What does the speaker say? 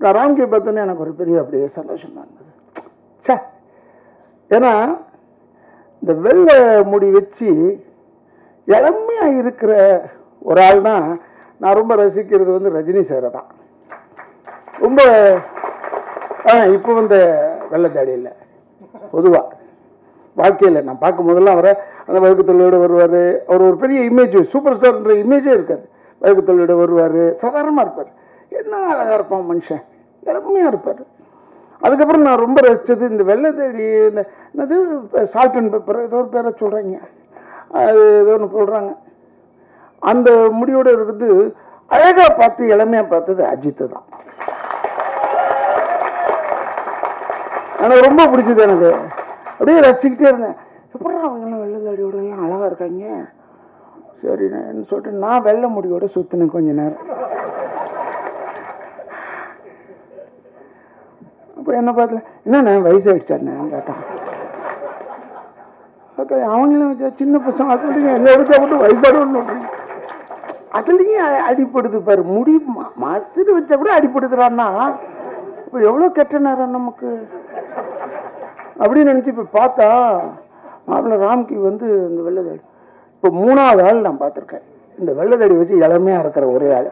ராம்கி ராம்கே எனக்கு ஒரு பெரிய அப்படியே சந்தோஷமா இருந்தது. சே ஏன்னா இந்த வெள்ளை முடி வச்சு இளமையாக இருக்கிற ஒரு ஆள் தான் நான் ரொம்ப ரசிக்கிறது வந்து ரஜினி சாரை தான். ரொம்ப ஆ இப்போ வந்து வெள்ளை தாடி இல்லை பொதுவாக வாழ்க்கையில் நான் பார்க்கும் போதெல்லாம் அவரை அந்த வழக்கு தொழிலோடு வருவார். அவர் ஒரு பெரிய இமேஜ் சூப்பர் ஸ்டார்ன்ற இமேஜே இருக்காது வைகுத்தலோட வருவார் சாதாரணமாக இருப்பார். என்ன அழகாக இருப்பான் மனுஷன்? இளமையாக இருப்பார். அதுக்கப்புறம் நான் ரொம்ப ரசித்தது இந்த வெள்ளை தேடி இந்த என்னது சால்ட் அண்ட் பெப்பர் ஏதோ ஒரு பேரை சொல்கிறாங்க அது ஏதோ ஒன்று சொல்கிறாங்க அந்த முடியோடு இருக்குது அழகாக பார்த்து இளமையாக பார்த்தது அஜித்து தான். எனக்கு ரொம்ப பிடிச்சது எனக்கு. அப்படியே ரசிக்கிட்டே இருந்தேன். எப்படி அவங்கெல்லாம் வெள்ளை தேடியோடலாம் அழகாக இருக்காங்க? சரி சொல்லிட்டு நான் வெள்ளை முடியோட சுற்றினேன் கொஞ்ச நேரம். அப்போ என்ன பார்த்துல என்னண்ணே வயசாகிடுச்சாண்ணே கேட்டான். ஓகே அவங்களும் சின்ன பசங்க அதுலேயும் என்ன எடுத்தா மட்டும் வயசானு அதுலேயும் அடிப்படுது பாரு முடி மா- வச்சா கூட அடிப்படுதுறான்னா இப்போ எவ்வளோ கெட்ட நேரம் நமக்கு? அப்படின்னு நினச்சி இப்போ பார்த்தா மாப்பிள்ளை ராம்கி வந்து இந்த வெள்ளதாடி இப்போ மூணாவது ஆள் நான் பார்த்துருக்கேன் இந்த வெள்ளத்தடி வச்சு இளமையாக இருக்கிற ஒரே ஆள்